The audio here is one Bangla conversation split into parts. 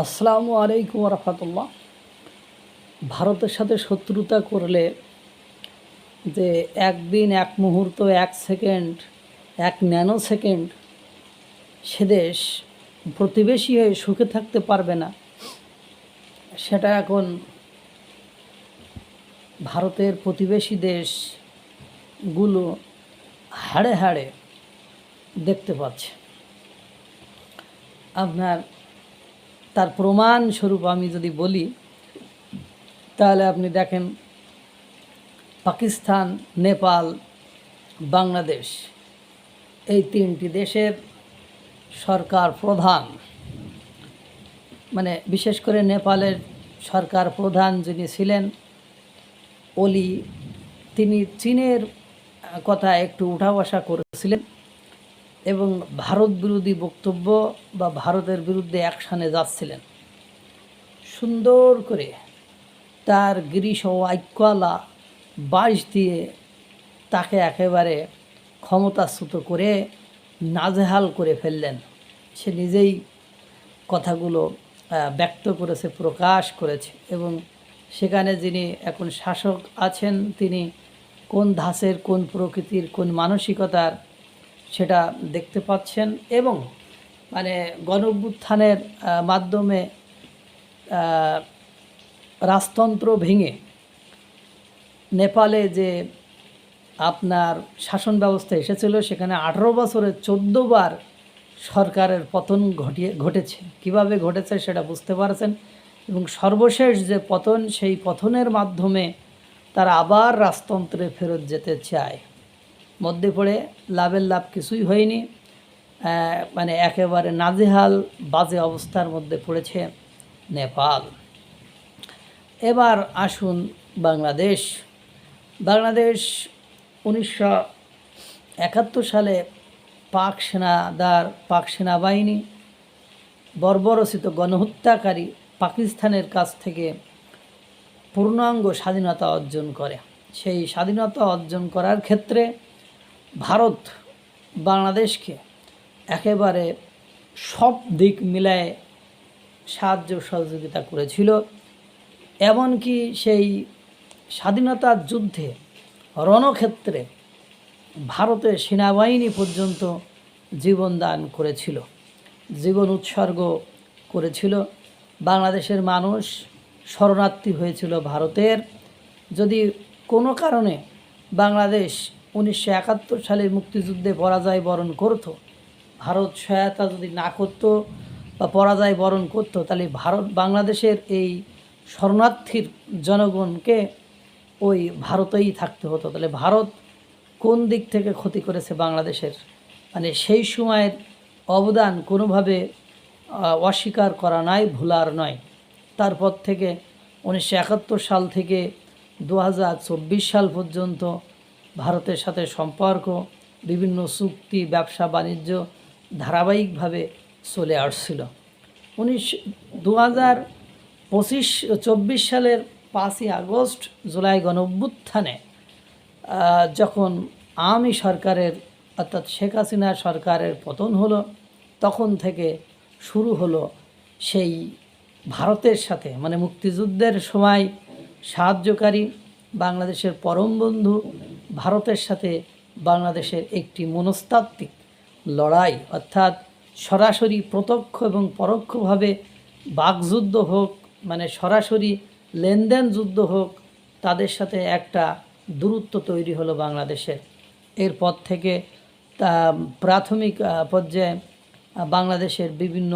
আসসালামু আলাইকুম রহমতুল্লাহ। ভারতের সাথে শত্রুতা করলে যে একদিন, এক মুহূর্ত, এক সেকেন্ড, এক ন্যানো সেকেন্ড সে দেশ প্রতিবেশী হয়ে সুখে থাকতে পারবে না, সেটা এখন ভারতের প্রতিবেশী দেশগুলো হাড়ে হাড়ে দেখতে পাচ্ছে। আপনার তার প্রমাণ স্বরূপ আমি যদি বলি, তাহলে আপনি দেখেন পাকিস্তান, নেপাল, বাংলাদেশ, এই তিনটি দেশের সরকার প্রধান। মানে বিশেষ করে নেপালের সরকার প্রধান যিনি ছিলেন, ওলি, তিনি চীনের কথা একটু উঠা বসা করেছিলেন। এবং ভারত বিরোধী বক্তব্য বা ভারতের বিরুদ্ধে অ্যাকশানে যাচ্ছিলেন। সুন্দর করে তার গিরিশ ও আইক্যলা বাঁশ দিয়ে তাকে একেবারে ক্ষমতাচ্যুত করে নাজেহাল করে ফেললেন। সে নিজেই কথাগুলো ব্যক্ত করেছে, প্রকাশ করেছে এবং সেখানে যিনি এখন শাসক আছেন, তিনি কোন ধাঁচের, কোন প্রকৃতির, কোন মানসিকতার সেটা দেখতে পাচ্ছেন এবং মানে গণ অভ্যুত্থানের মাধ্যমে রাজতন্ত্র ভেঙে নেপালে যে আপনার শাসন ব্যবস্থা এসেছিল, সেখানে আঠেরো বছরে বার সরকারের পতন ঘটিয়ে, ঘটেছে। কীভাবে ঘটেছে সেটা বুঝতে পারছেন? এবং সর্বশেষ যে পতন, সেই পতনের মাধ্যমে তারা আবার রাজতন্ত্রে ফেরত যেতে চায়। মধ্যে পড়ে লাভের লাভ কিছুই হয়নি। মানে একেবারে নাজেহাল বাজে অবস্থার মধ্যে পড়েছে নেপাল। এবার আসুন বাংলাদেশ। বাংলাদেশ উনিশশো একাত্তর সালে পাক সেনাদার, পাক সেনাবাহিনী বর্বরচিত গণহত্যাকারী পাকিস্তানের কাছ থেকে পূর্ণাঙ্গ স্বাধীনতা অর্জন করে। সেই স্বাধীনতা অর্জন করার ক্ষেত্রে ভারত বাংলাদেশকে একেবারে সব দিক মিলায় সাহায্য সহযোগিতা করেছিল। এমনকি সেই স্বাধীনতার যুদ্ধে রণক্ষেত্রে ভারতের সেনাবাহিনী পর্যন্ত জীবনদান করেছিল, জীবন উৎসর্গ করেছিল। বাংলাদেশের মানুষ শরণার্থী হয়েছিল ভারতের। যদি কোনো কারণে বাংলাদেশ উনিশশো একাত্তর সালে মুক্তিযুদ্ধে পরাজয় বরণ করত। ভারত সহায়তা যদি না করতো বা পরাজয় বরণ করতো, তাহলে ভারত, বাংলাদেশের এই শরণার্থীর জনগণকে ওই ভারতেই থাকতে হতো। তাহলে ভারত কোন দিক থেকে ক্ষতি করেছে বাংলাদেশের? মানে সেই সময়ের অবদান কোনোভাবে অস্বীকার করা নয় ভুলার নয়। তারপর থেকে উনিশশো একাত্তর সাল থেকে দু হাজার চব্বিশ সাল পর্যন্ত ভারতের সাথে সম্পর্ক বিভিন্ন চুক্তি ব্যবসা বাণিজ্য ধারাবাহিকভাবে চলে আসছিল। উনিশ দু হাজার পঁচিশ চব্বিশ সালের পাঁচই আগস্ট জুলাই গণ অভ্যুত্থানে আহ, যখন আওয়ামী সরকারের অর্থাৎ শেখ হাসিনা সরকারের পতন হলো তখন থেকে শুরু হলো সেই ভারতের সাথে মানে মুক্তিযুদ্ধের সময় সাহায্যকারী বাংলাদেশের পরম বন্ধু ভারতের সাথে বাংলাদেশের একটি মনস্তাত্ত্বিক লড়াই, অর্থাৎ সরাসরি প্রত্যক্ষ এবং পরোক্ষভাবে বাকযুদ্ধ হোক মানে সরাসরি লেনদেন যুদ্ধ হোক, তাদের সাথে একটা দূরত্ব তৈরি হলো বাংলাদেশের। এরপর থেকে, তা, প্রাথমিক পর্যায়ে বাংলাদেশের বিভিন্ন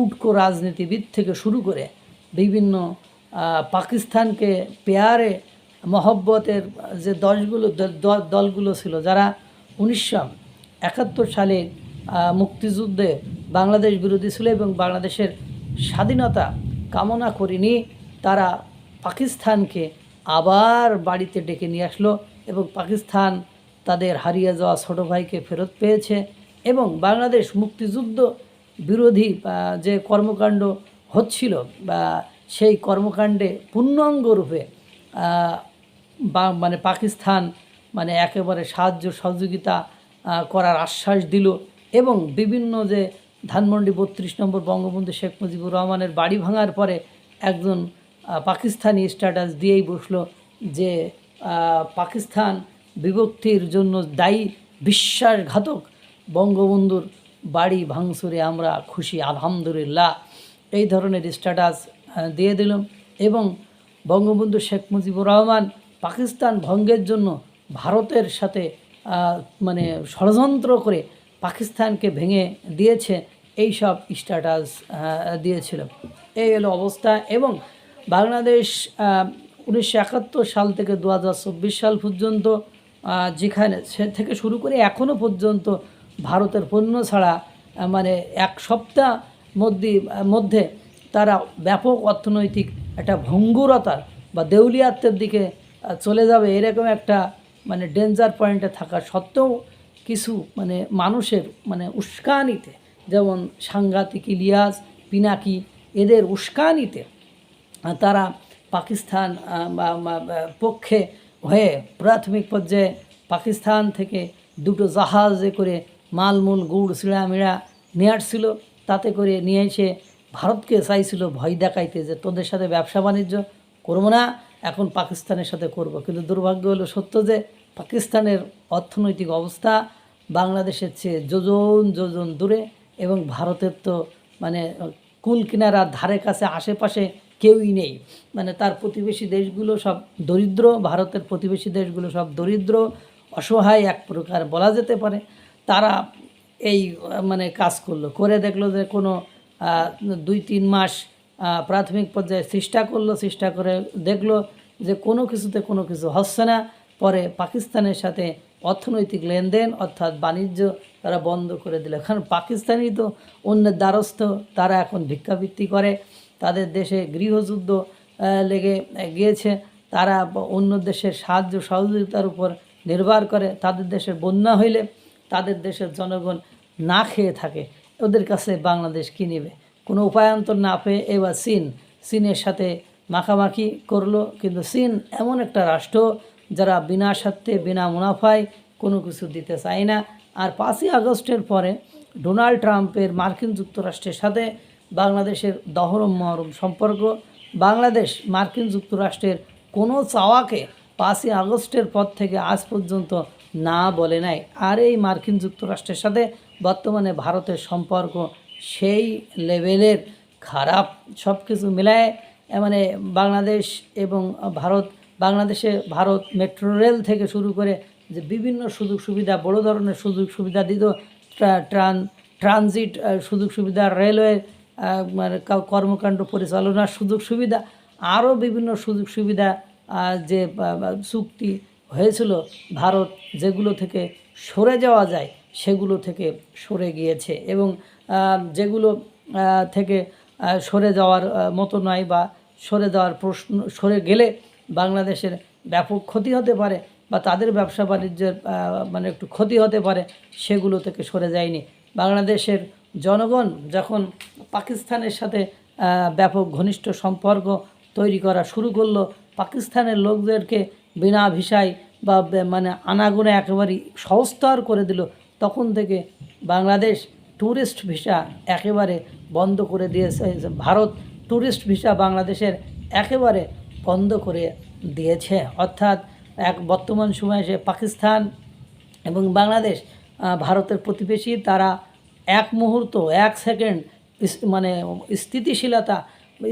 উটকো রাজনীতিবিদ থেকে শুরু করে বিভিন্ন পাকিস্তানকে পেয়ারে মহব্বতের যে দলগুলো, দল- দল- দলগুলো ছিল, যারা উনিশশো একাত্তর সালে মুক্তিযুদ্ধে বাংলাদেশ বিরোধী ছিল এবং বাংলাদেশের স্বাধীনতা কামনা করেনি তারা পাকিস্তানকে আবার বাড়িতে ডেকে নিয়ে আসলো এবং পাকিস্তান তাদের হারিয়ে যাওয়া ছোটো ভাইকে ফেরত পেয়েছে এবং বাংলাদেশ মুক্তিযুদ্ধ বিরোধী যে কর্মকাণ্ড হচ্ছিল, বা সেই কর্মকাণ্ডে পূর্ণাঙ্গ রূপে বা মানে পাকিস্তান মানে একেবারে সাহায্য সহযোগিতা করার আশ্বাস দিল এবং বিভিন্ন যে ধানমন্ডি বত্রিশ নম্বর বঙ্গবন্ধু শেখ মুজিবুর রহমানের বাড়ি ভাঙার পরে একজন পাকিস্তানি স্ট্যাটাস দিয়েই বসল যে পাকিস্তান বিভক্তির জন্য দায়ী বিশ্বাসঘাতক বঙ্গবন্ধুর বাড়ি ভাঙচুরে আমরা খুশি, আলহামদুলিল্লাহ। এই ধরনের স্ট্যাটাস দিয়ে দিলাম এবং বঙ্গবন্ধু শেখ মুজিবুর রহমান পাকিস্তান ভঙ্গের জন্য ভারতের সাথে মানে ষড়যন্ত্র করে পাকিস্তানকে ভেঙে দিয়েছে, এই সব স্ট্যাটাস দিয়েছিল। এই হলো অবস্থা এবং বাংলাদেশ উনিশশো একাত্তর সাল থেকে দু হাজার চব্বিশ সাল পর্যন্ত যেখানে সে থেকে শুরু করে এখনও পর্যন্ত ভারতের পণ্য ছাড়া মানে এক সপ্তাহ মধ্যে মধ্যে তারা ব্যাপক অর্থনৈতিক একটা ভঙ্গুরতার বা দেউলিয়াত্বের দিকে চলে যাবে এরকম একটা মানে ডেঞ্জার পয়েন্টে থাকা সত্ত্বেও কিছু মানে মানুষের মানে উস্কানিতে, যেমন সাংঘাতিক ইলিয়াস, পিনাকি, এদের উস্কানিতে তারা পাকিস্তান পক্ষে হয়ে প্রাথমিক পর্যায়ে পাকিস্তান থেকে দুটো জাহাজে করে মালমূল, গুড় সিড়ামিড়া নিয়ে আসছিল তাতে করে নিয়ে এসে ভারতকে চাইছিল ভয় দেখাইতে যে তোদের সাথে ব্যবসা বাণিজ্য করব না, এখন পাকিস্তানের সাথে করব। কিন্তু দুর্ভাগ্য হলো সত্য যে পাকিস্তানের অর্থনৈতিক অবস্থা বাংলাদেশের চেয়ে যোজন যোজন দূরে এবং ভারতের তো মানে কুল কিনারা ধারে কাছে আশেপাশে কেউই নেই। মানে তার প্রতিবেশী দেশগুলো সব দরিদ্র, ভারতের প্রতিবেশী দেশগুলো সব দরিদ্র, অসহায় এক প্রকার বলা যেতে পারে। তারা এই মানে কাজ করল। করে দেখল যে কোনো দুই, তিন মাস প্রাথমিক পর্যায়ে চেষ্টা করল, চেষ্টা করে দেখল যে কোনো কিছুতে কোনো কিছু হচ্ছে না। পরে পাকিস্তানের সাথে অর্থনৈতিক লেনদেন অর্থাৎ বাণিজ্য তারা বন্ধ করে দিল। কারণ পাকিস্তানি তো অন্যের দ্বারস্থ, তারা এখন ভিক্ষাবৃত্তি করে, তাদের দেশে গৃহযুদ্ধ লেগে গিয়েছে। তারা অন্য দেশের সাহায্য সহযোগিতার উপর নির্ভর করে। তাদের দেশের বন্যা হইলে তাদের দেশের জনগণ না খেয়ে থাকে। ওদের কাছে বাংলাদেশ কী নেবে? কোনো উপায়ান্তর না পেয়ে এবার চীন, চীনের সাথে মাখামাখি করল। কিন্তু চীন এমন একটা রাষ্ট্র যারা বিনা স্বার্থে, বিনা মুনাফায় কোনো কিছু দিতে চায় না। আর পাঁচই আগস্টের পরে ডোনাল্ড ট্রাম্পের মার্কিন যুক্তরাষ্ট্রের সাথে বাংলাদেশের দহরম মহরম সম্পর্ক, বাংলাদেশ মার্কিন যুক্তরাষ্ট্রের কোনো চাওয়াকে পাঁচই আগস্টের পর থেকে আজ পর্যন্ত না বলে নাই আর এই মার্কিন যুক্তরাষ্ট্রের সাথে বর্তমানে ভারতের সম্পর্ক সেই লেভেলের খারাপ সব কিছু মিলায় মানে বাংলাদেশ এবং ভারত, বাংলাদেশে ভারত মেট্রো রেল থেকে শুরু করে যে বিভিন্ন সুযোগ সুবিধা, বড় ধরনের সুযোগ সুবিধা দিত ট্রান, ট্রানজিট সুযোগ সুবিধা, রেলওয়ে মানে কর্মকাণ্ড পরিচালনার সুযোগ সুবিধা, আরও বিভিন্ন সুযোগ সুবিধা যে চুক্তি হয়েছিল ভারত যেগুলো থেকে সরে যাওয়া যায়। সেগুলো থেকে সরে গিয়েছে এবং যেগুলো থেকে সরে যাওয়ার মতো নয় বা সরে যাওয়ার প্রশ্ন, সরে গেলে বাংলাদেশের ব্যাপক ক্ষতি হতে পারে বা তাদের ব্যবসা বাণিজ্যের মানে একটু ক্ষতি হতে পারে, সেগুলো থেকে সরে যায়নি। বাংলাদেশের জনগণ যখন পাকিস্তানের সাথে ব্যাপক ঘনিষ্ঠ সম্পর্ক তৈরি করা শুরু করল, পাকিস্তানের লোকদেরকে বিনা ভিসায় বা মানে আনাগুনে একেবারেই সহস্তর করে দিল তখন থেকে বাংলাদেশ ট্যুরিস্ট ভিসা একেবারে বন্ধ করে দিয়েছে। ভারত ট্যুরিস্ট ভিসা বাংলাদেশের একেবারে বন্ধ করে দিয়েছে। অর্থাৎ এক বর্তমান সময়ে সে পাকিস্তান এবং বাংলাদেশ ভারতের প্রতিবেশী, তারা এক মুহূর্ত, এক সেকেন্ড মানে স্থিতিশীলতা,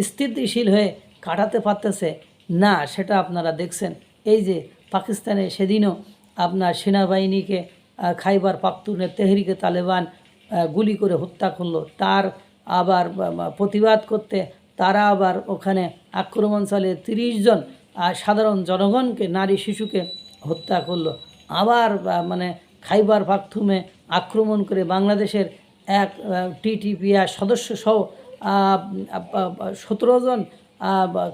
স্থিতিশীল হয়ে কাটাতে পারতেছে না, সেটা আপনারা দেখছেন। এই যে পাকিস্তানে সেদিনও আপনার সেনাবাহিনীকে খাইবার পাখতুনের তেহরিকে তালেবান গুলি করে হত্যা করল। তার আবার প্রতিবাদ করতে তারা আবার ওখানে আক্রমণ চালিয়ে তিরিশ জন সাধারণ জনগণকে, নারী শিশুকে হত্যা করল। আবার মানে খাইবার পাখতুমে আক্রমণ করে বাংলাদেশের এক টিটিপিআর সদস্য সহ সতেরো জন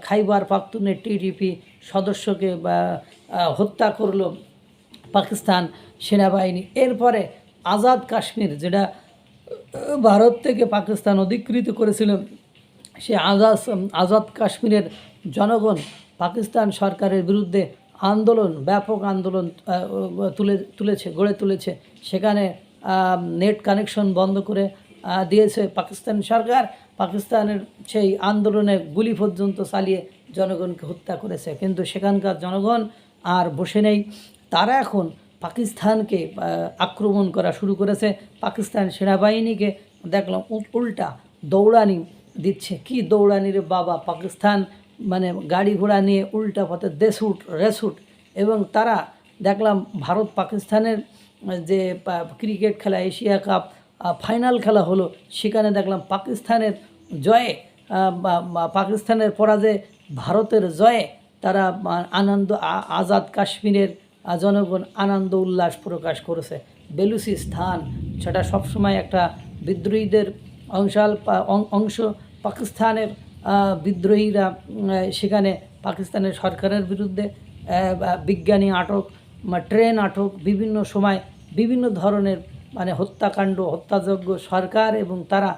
খাইবার পাখতুনের টিটিপি সদস্যকে হত্যা করল পাকিস্তান। সেনাবাহিনী। এরপরে আজাদ কাশ্মীর, যেটা ভারত থেকে পাকিস্তান অধিকৃত করেছিল, সে আজাদ আজাদ কাশ্মীরের জনগণ পাকিস্তান সরকারের বিরুদ্ধে আন্দোলন, ব্যাপক আন্দোলন তুলে, তুলেছে, গড়ে তুলেছে। সেখানে নেট কানেকশন বন্ধ করে দিয়েছে পাকিস্তান সরকার। পাকিস্তানের সেই আন্দোলনে গুলি পর্যন্ত চালিয়ে জনগণকে হত্যা করেছে। কিন্তু সেখানকার জনগণ আর বসে নেই। তারা এখন পাকিস্তানকে আক্রমণ করা শুরু করেছে। পাকিস্তান সেনাবাহিনীকে দেখলাম উল্টা দৌড়ানি দিচ্ছে। কি দৌড়ানি রে বাবা, পাকিস্তান মানে গাড়ি ঘোড়া নিয়ে উল্টা পথে দেশুট রেসুট এবং তারা দেখলাম ভারত পাকিস্তানের যে ক্রিকেট খেলা, এশিয়া কাপ ফাইনাল খেলা হলো, সেখানে দেখলাম পাকিস্তানের জয়ে পাকিস্তানের পরাজয়ে ভারতের জয়ে তারা আনন্দ আজাদ কাশ্মীরের জনগণ আনন্দ উল্লাস প্রকাশ করেছে। বেলুচিস্তান সেটা সবসময় একটা বিদ্রোহীদের অংশাল অংশ। পাকিস্তানের বিদ্রোহীরা সেখানে পাকিস্তানের সরকারের বিরুদ্ধে বিজ্ঞানী আটক, বা ট্রেন আটক, বিভিন্ন সময় বিভিন্ন ধরনের মানে হত্যাকাণ্ড, হত্যাযজ্ঞ সরকার এবং তারা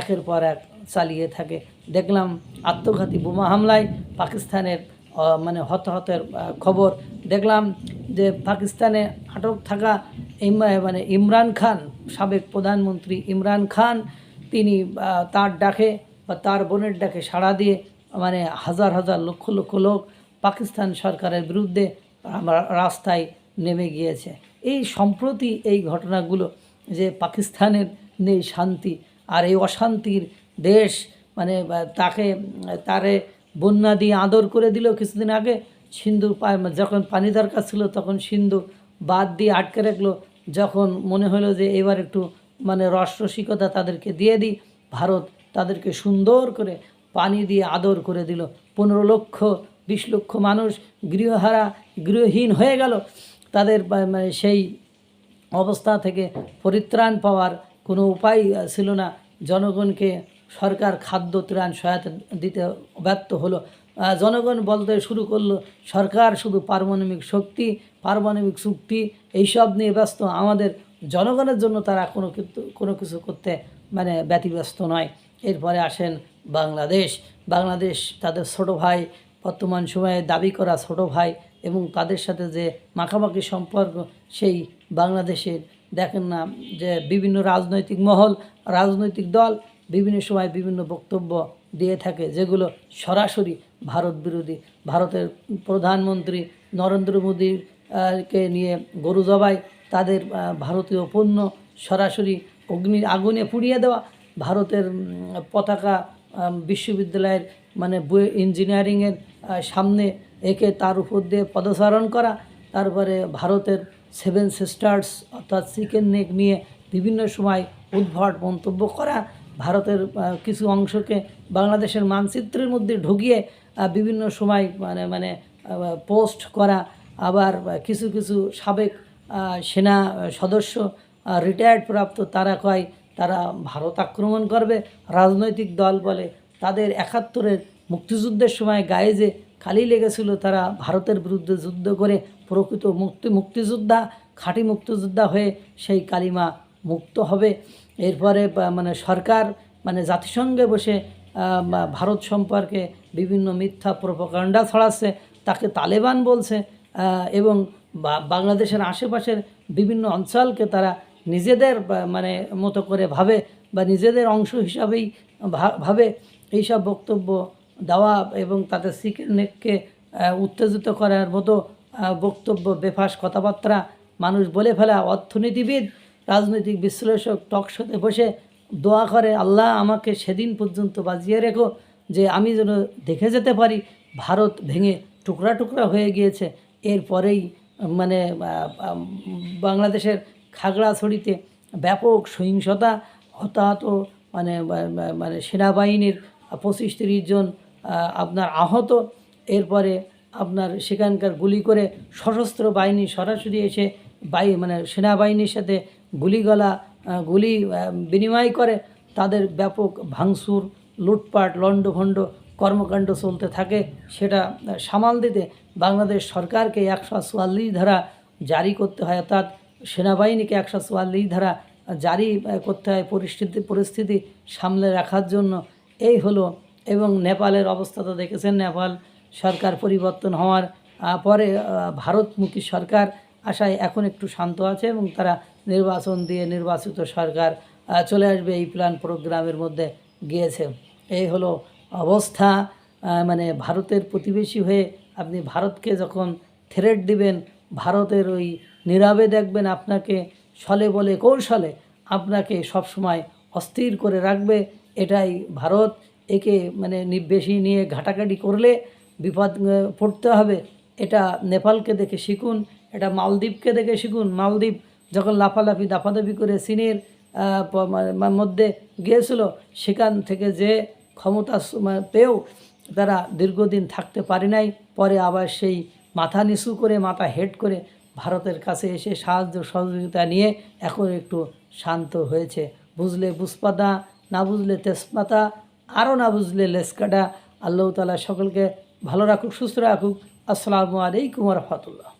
একের পর এক চালিয়ে থাকে। দেখলাম আত্মঘাতী বোমা হামলায় পাকিস্তানের মানে হতাহতের খবর। দেখলাম যে পাকিস্তানে আটক থাকা মানে ইমরান খান, সাবেক প্রধানমন্ত্রী ইমরান খান, তিনি তার ডাকে বা তার বোনের ডাকে সাড়া দিয়ে মানে হাজার হাজার লক্ষ লক্ষ লোক পাকিস্তান সরকারের বিরুদ্ধে রাস্তায় নেমে গিয়েছে। এই সম্প্রতি এই ঘটনাগুলো যে পাকিস্তানের নেই শান্তি আর এই অশান্তির দেশ মানে তাকে, তারে বন্যা দিয়ে আদর করে দিল কিছুদিন আগে সিন্ধু যখন পানি দরকার ছিল, তখন সিন্ধু বাদ দিয়ে আটকে রাখল। যখন মনে হলো যে এবার একটু মানে রস রসিকতা তাদেরকে দিয়ে দিই, ভারত তাদেরকে সুন্দর করে পানি দিয়ে আদর করে দিল। পনেরো লক্ষ, বিশ লক্ষ মানুষ গৃহহারা, গৃহহীন হয়ে গেল। তাদের মানে সেই অবস্থা থেকে পরিত্রাণ পাওয়ার কোনো উপায় ছিল না। জনগণকে সরকার খাদ্য ত্রাণ সহায়তা দিতে ব্যর্থ হলো। জনগণ বলতে শুরু করল, সরকার শুধু পারমাণবিক শক্তি, পারমাণবিক চুক্তি, এইসব নিয়ে ব্যস্ত। আমাদের জনগণের জন্য তারা কোনো কিন্তু কোনো কিছু করতে মানে ব্যতিব্যস্ত নয়। এরপরে আসেন বাংলাদেশ। বাংলাদেশ তাদের ছোটো ভাই, বর্তমান সময়ে দাবি করা ছোট ভাই এবং তাদের সাথে যে মাখামাখি সম্পর্ক, সেই বাংলাদেশের। দেখেন না যে বিভিন্ন রাজনৈতিক মহল, রাজনৈতিক দল বিভিন্ন সময় বিভিন্ন বক্তব্য দিয়ে থাকে, যেগুলো সরাসরি ভারত বিরোধী। ভারতের প্রধানমন্ত্রী নরেন্দ্র মোদীর কে নিয়ে গরু জবাই, তাদের ভারতীয় পণ্য সরাসরি অগ্নির আগুনে পুড়িয়ে দেওয়া, ভারতের পতাকা বিশ্ববিদ্যালয়ের মানে ইঞ্জিনিয়ারিংয়ের সামনে একে তার উপর দিয়ে পদচারণ করা, তারপরে ভারতের সেভেন সিস্টার্স অর্থাৎ চিকেন নেক নিয়ে বিভিন্ন সময় উদ্ভট মন্তব্য করা ভারতের কিছু অংশকে বাংলাদেশের মানচিত্রের মধ্যে ঢুকিয়ে বিভিন্ন সময় মানে মানে পোস্ট করা, আবার কিছু কিছু সাবেক সেনা সদস্য রিটায়ার্ড প্রাপ্ত তারা কয়, তারা ভারত আক্রমণ করবে, রাজনৈতিক দল বলে। তাদের একাত্তরের মুক্তিযুদ্ধের সময় গায়ে যে খালি লেগেছিল তারা ভারতের বিরুদ্ধে যুদ্ধ করে প্রকৃত মুক্তি, মুক্তিযোদ্ধা, খাঁটি মুক্তিযোদ্ধা হয়ে সেই কালিমা মুক্ত হবে। এরপরে মানে সরকার মানে জাতিসংঘে বসে ভারত সম্পর্কে বিভিন্ন মিথ্যা প্রোপাগান্ডা ছড়াচ্ছে, তাকে তালেবান বলছে এবং বাংলাদেশের আশেপাশের বিভিন্ন অঞ্চলকে তারা নিজেদের মানে মতো করে ভাবে, বা, নিজেদের অংশ হিসাবেই ভাবে এইসব বক্তব্য দেওয়া এবং তাদের সিকেনেককে উত্তেজিত করার মতো বক্তব্য, বেফাস কথাবার্তা মানুষ বলে ফেলা অর্থনীতিবিদ রাজনৈতিক বিশ্লেষক টকশোতে বসে দোয়া করে, আল্লাহ আমাকে সেদিন পর্যন্ত বাজিয়ে রেখো যে আমি যেন দেখে যেতে পারি, ভারত ভেঙে টুকরা টুকরা হয়ে গিয়েছে। এরপরেই মানে বাংলাদেশের খাগড়াছড়িতে ব্যাপক সহিংসতা, হতাহত মানে মানে সেনাবাহিনীর পঁচিশ তিরিশ জন আপনার আহত। এরপরে আপনার সেখানকার গুলি করে সশস্ত্র বাহিনী সরাসরি এসে বাই মানে সেনাবাহিনীর সাথে গুলিগলা গুলি বিনিময় করে তাদের ব্যাপক ভাঙচুর, লুটপাট, লণ্ডভণ্ড কর্মকাণ্ড চলতে থাকে। সেটা সামাল দিতে বাংলাদেশ সরকারকে একশো চুয়াল্লিশ ধারা জারি করতে হয়। অর্থাৎ সেনাবাহিনীকে একশো চুয়াল্লিশ ধারা জারি করতে হয় পরিস্থিতি পরিস্থিতি সামলে রাখার জন্য। এই হলো, এবং নেপালের অবস্থা তো দেখেছেন, নেপাল সরকার পরিবর্তন হওয়ার পরে ভারতমুখী সরকার আশায় এখন একটু শান্ত আছে এবং তারা নির্বাচন দিয়ে নির্বাচিত সরকার চলে আসবে এই প্ল্যান প্রোগ্রামের মধ্যে গিয়েছে। এই হলো অবস্থা মানে ভারতের প্রতিবেশী হয়ে আপনি ভারতকে যখন থ্রেট দিবেন, ভারতের ওই নীরবে দেখবেন আপনাকে ছলে বলে কৌশলে আপনাকে সবসময় অস্থির করে রাখবে। এটাই ভারত, একে মানে বেশি নিয়ে ঘাটাঘাটি করলে বিপদ পড়তে হবে। এটা নেপালকে দেখে শিখুন। এটা মালদ্বীপকে দেখে শিখুন। মালদ্বীপ যখন লাফালাফি, দাফাদাফি করে মা- মধ্যে গিয়েছিল, সেখান থেকে যে ক্ষমতা পেয়েও তারা দীর্ঘদিন থাকতে পারে নাই। পরে আবার সেই মাথা নিচু করে, মাথা হেড করে ভারতের কাছে এসে সাহায্য, সহযোগিতা নিয়ে এখন একটু শান্ত হয়েছে। বুঝলে বুঝপাতা না বুঝলে তেজপাতা, আরও না বুঝলে লেসকাটা আল্লাহ তালা সকলকে ভালো রাখুক, সুস্থ রাখুক। আসসালামু আলাইকুম রহমতুল্লাহ।